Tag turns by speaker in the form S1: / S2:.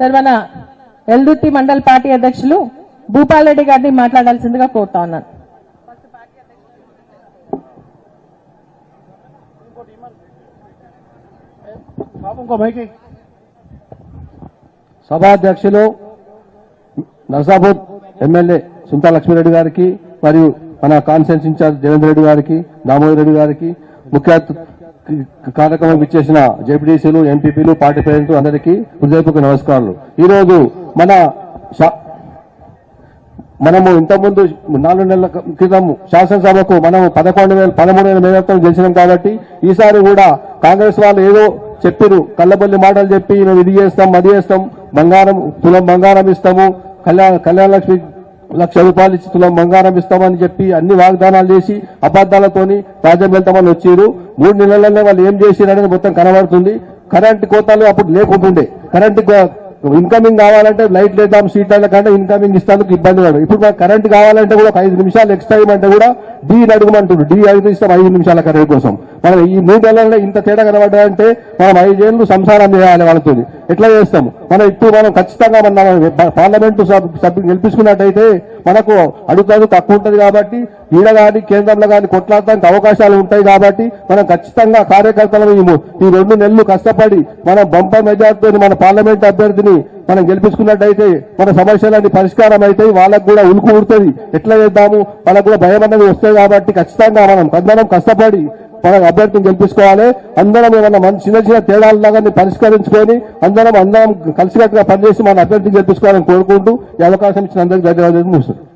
S1: Sir మన Eldurthi mandal party అధ్యక్షులు భూపాల్ రెడ్డి గారిని మాట్లాడాల్సిందిగా కోరుతా ఉన్నాను.
S2: సభాధ్యక్షులు నర్సాపూర్ ఎమ్మెల్యే సుంతా లక్ష్మీరెడ్డి గారికి మరియు మన కాన్సెన్స్ ఇన్ఛార్జ్ దేవేంద్ర రెడ్డి గారికి దామోదర్ రెడ్డి గారికి ముఖ్య కార్యక్రమం ఇచ్చేసిన జేపీటీసీలు ఎంపీపీలు పార్టీ ప్రజలు అందరికీ హృదయపూర్వక నమస్కారాలు. ఈరోజు మన శా- మనము ఇంతకుముందు నాలుగు నెలల క్రితం శాసనసభకు మనము పదకొండు వేల పదమూడు వేల మేరతో గెలిచినాం కాబట్టి ఈసారి కూడా కాంగ్రెస్ వాళ్ళు ఏదో చెప్పిరు. కళ్ళబొల్లి మాటలు చెప్పి మేము ఇది చేస్తాం అది చేస్తాం బంగారం తులం బంగారం ఇస్తాము కళ్యాణ కళ్యాణ లక్ష్మి లక్ష రూపాయలు ఇచ్చి తులం బంగారం ఇస్తామని చెప్పి అన్ని వాగ్దానాలు చేసి అబద్దాలతోని రాజ్యం వెళ్తామని వచ్చారు మూడు నెలలనే వాళ్ళు ఏం చేసిరనేది మొత్తం కనబడుతుంది. కరెంట్ కోతలు అప్పుడు లేకుంటుండే. కరెంట్ ఇన్కమింగ్ కావాలంటే లైట్ లేదా సీట్ కంటే ఇన్కమింగ్ ఇస్తానికి ఇబ్బంది పడదు ఇప్పుడు కరెంట్ కావాలంటే కూడా ఒక ఐదు నిమిషాలు ఎక్స్ట్రా ఇవ్వమంటే కూడా డీ అడుగుమంటుడు. డీ ఐదు ఐదు నిమిషాల కరీర్ కోసం. మనం ఈ మూడు నెలల్లో ఇంత తేడా కనబడ్డాయంటే మనం ఐదేళ్ళు సంసారం చేయాలి వాళ్ళతో ఎట్లా చేస్తాం? మనం ఇప్పుడు మనం ఖచ్చితంగా మన పార్లమెంటు సభ్యులు గెలిపించుకున్నట్టయితే మనకు అడుగుతాడు తక్కువ ఉంటుంది కాబట్టి ఈడ కానీ కేంద్రంలో కానీ కొట్లాడటానికి అవకాశాలు ఉంటాయి కాబట్టి మనం ఖచ్చితంగా కార్యకర్తలను ఈ ఈ రెండు నెలలు కష్టపడి మనం బంపర్ మెజార్టీతో మన పార్లమెంట్ అభ్యర్థిని మనం గెలిపించుకున్నట్టయితే మన సమస్యలన్నీ పరిష్కారం అయితే వాళ్ళకు కూడా ఉలుకు ఉడుతుంది ఎట్లా చేద్దాము? వాళ్ళకు కూడా భయం అనేది వస్తుంది కాబట్టి ఖచ్చితంగా మనం అందరం కష్టపడి మన అభ్యర్థిని గెలిపించుకోవాలి. అందరం ఏమన్నా మన చిన్న చిన్న తేడాలని పరిష్కరించుకొని అందరం అందరం కలిసికట్టుగా పనిచేసి మన అభ్యర్థిని గెలిపించుకోవాలని కోరుకుంటూ ఈ అవకాశం ఇచ్చిన అందరికీ ధన్యవాదాలు. ముగిస్తుంది